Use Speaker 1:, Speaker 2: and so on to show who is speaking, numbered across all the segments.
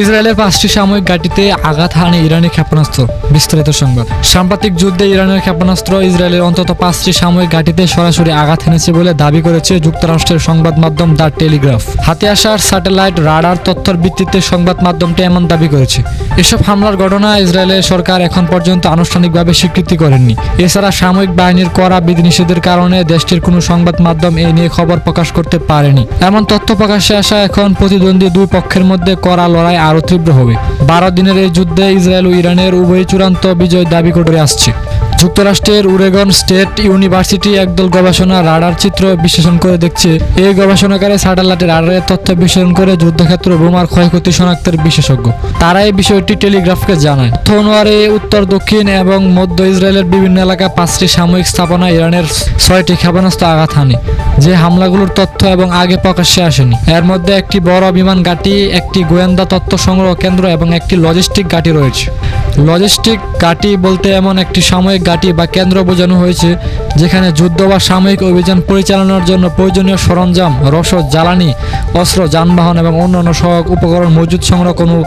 Speaker 1: ইসরায়েলের পাঁচটি সাময়িক ঘাঁটিতে আঘাত হানে ইরানি ক্ষেপণাস্ত্র, বিস্তারিত সংবাদ। সাম্প্রতিক যুদ্ধে ইরানের ক্ষেপণাস্ত্র ইসরায়েলের অন্তত পাঁচটি সাময়িক ঘাঁটিতে সরাসরি আঘাত হেনেছে বলে দাবি করেছে যুক্তরাষ্ট্রের সংবাদ মাধ্যম দ্য টেলিগ্রাফ। হাতে আসার স্যাটেলাইট রাডার তথ্যের ভিত্তিতে সংবাদ মাধ্যমটি এমন দাবি করেছে। এসব হামলার ঘটনা ইসরায়েলের সরকার এখন পর্যন্ত আনুষ্ঠানিকভাবে স্বীকৃতি করেননি। এছাড়া সাময়িক বাহিনীর করা বিধিনিষেধের কারণে দেশটির কোনো সংবাদ মাধ্যম এই নিয়ে খবর প্রকাশ করতে পারেনি। এমন তথ্য প্রকাশে আসা এখন প্রতিদ্বন্দ্বী দুই পক্ষের মধ্যে করা লড়াই আরও তীব্র হবে। বারো দিনের এই যুদ্ধে ইসরায়েল ও ইরানের উভয় চূড়ান্ত বিজয় দাবি করে আসছে। যুক্তরাষ্ট্রের উরেগন স্টেট ইউনিভার্সিটি একদল গবেষণা রাডার চিত্র বিশ্লেষণ করে দেখছে। এই গবেষণাকারী স্যাটেলাইটের রাডারের তথ্য বিশ্লেষণ করে যুদ্ধক্ষেত্র বোমার ক্ষয়ক্ষতি শনাক্তের বিশেষজ্ঞ। তারা এই বিষয়টি টেলিগ্রাফকে জানায়। অনুসারে উত্তর, দক্ষিণ এবং মধ্য ইসরায়েলের বিভিন্ন এলাকা পাঁচটি সাময়িক স্থাপনা ইরানের ছয়টি ক্ষেপণাস্ত্র আঘাত হানে। যে হামলাগুলোর তথ্য এবং আগে প্রকাশ্যে আসেনি। এর মধ্যে একটি বড় বিমান ঘাঁটি, একটি গোয়েন্দা তথ্য সংগ্রহ কেন্দ্র এবং একটি লজিস্টিক ঘাঁটি রয়েছে। লজিস্টিক ঘাঁটি বলতে এমন একটি সাময়িক ঘাঁটি বা কেন্দ্র বোঝানো হয়েছে, যেখানে যুদ্ধ বা সাময়িক অভিযান পরিচালনার জন্য প্রয়োজনীয় সরঞ্জাম, রসদ, জ্বালানি, অস্ত্র, যানবাহন এবং অন্যান্য সহায়ক উপকরণ মজুদ সংরক্ষণ ও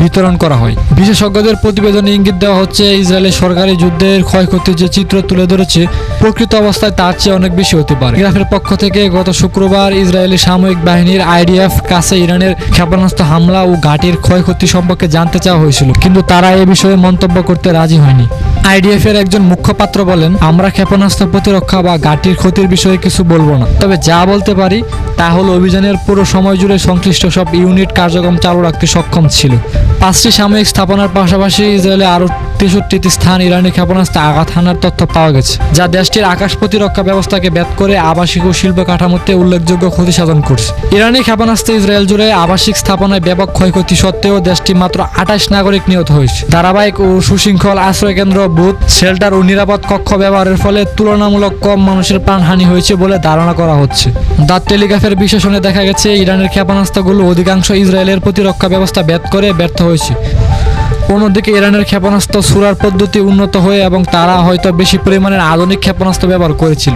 Speaker 1: বিতরণ করা হয়। বিশেষজ্ঞদের প্রতিবেদনে ইঙ্গিত দেওয়া হচ্ছে, ইসরায়েলের সরকারি যুদ্ধের ক্ষয়ক্ষতির যে চিত্র তুলে ধরেছে, প্রকৃত অবস্থায় তার চেয়ে অনেক বেশি হতে পারে। ইরাকের পক্ষ থেকে গত শুক্রবার ইসরায়েলি সামরিক বাহিনীর আইডিএফ কাছে ইরানের ক্ষেপণাস্ত্র হামলা ও ঘাঁটির ক্ষয়ক্ষতি সম্পর্কে জানতে চাওয়া হয়েছিল, কিন্তু তারা এ বিষয়ে মন্তব্য করতে রাজি হয়নি। আইডিএফ এর একজন মুখপাত্র বলেন, আমরা ক্ষেপণাস্ত্র প্রতিরক্ষা বা ঘাটির ক্ষতির বিষয়ে কিছু বলব না। তবে যা বলতে পারি, তা হল অভিযানের পুরো সময় জুড়ে সংশ্লিষ্ট সব ইউনিট কার্যক্রম চালু রাখতে সক্ষম ছিল। পাঁচটি সাময়িক স্থাপনার পাশাপাশি ইসরায়েলে আরও তেষট্টিটি স্থান ইরানি ক্ষেপণাস্ত্রে আঘাত হানার তথ্য পাওয়া গেছে, যা দেশটির আকাশ প্রতিরক্ষা ব্যবস্থাকে ব্যাত করে আবাসিক ও শিল্প কাঠামোতে উল্লেখযোগ্য ক্ষতি সাধন করছে। ইরানি ক্ষেপণাস্ত্রে ইসরায়েল জুড়ে আবাসিক স্থাপনায় ব্যাপক ক্ষয়ক্ষতি সত্ত্বেও দেশটি মাত্র আঠাশ নাগরিক নিহত হয়েছে। ধারাবাহিক ও সুশৃঙ্খল আশ্রয়কেন্দ্র বুথ, শেল্টার ও নিরাপদ কক্ষ ব্যবহারের ফলে তুলনামূলক কম মানুষের প্রাণহানি হয়েছে বলে ধারণা করা হচ্ছে। দাঁত টেলিগ্রাফের বিশ্লেষণে দেখা গেছে, ইরানের ক্ষেপণাস্ত্রগুলো অধিকাংশ ইসরায়েলের প্রতিরক্ষা ব্যবস্থা ব্যাত করে ব্যর্থ হয়েছে। অন্যদিকে ইরানের ক্ষেপণাস্ত্র সুরার পদ্ধতি উন্নত হয়ে এবং তারা হয়তো বেশি পরিমাণের আধুনিক ক্ষেপণাস্ত্র ব্যবহার করেছিল।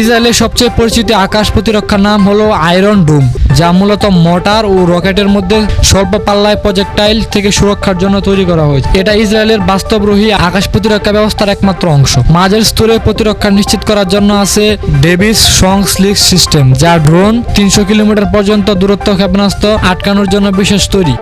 Speaker 1: ইসরায়েলের সবচেয়ে পরিচিত আকাশ প্রতিরক্ষার নাম হলো আয়রন ডুম, যা মূলত মোটর ও রকেটের মধ্যে স্বল্প পাল্লায় প্রজেক্টাইল থেকে সুরক্ষার জন্য তৈরি করা হয়েছে। এটা ইসরায়েলের বাস্তবরোহী আকাশ প্রতিরক্ষা ব্যবস্থার একমাত্র অংশ। মাঝের স্তরে প্রতিরক্ষা নিশ্চিত করার জন্য আছে ডেভিস সং স্লিক সিস্টেম, যা ড্রোন, তিনশো কিলোমিটার পর্যন্ত দূরত্ব ক্ষেপণাস্ত্র আটকানোর জন্য বিশেষ তৈরি।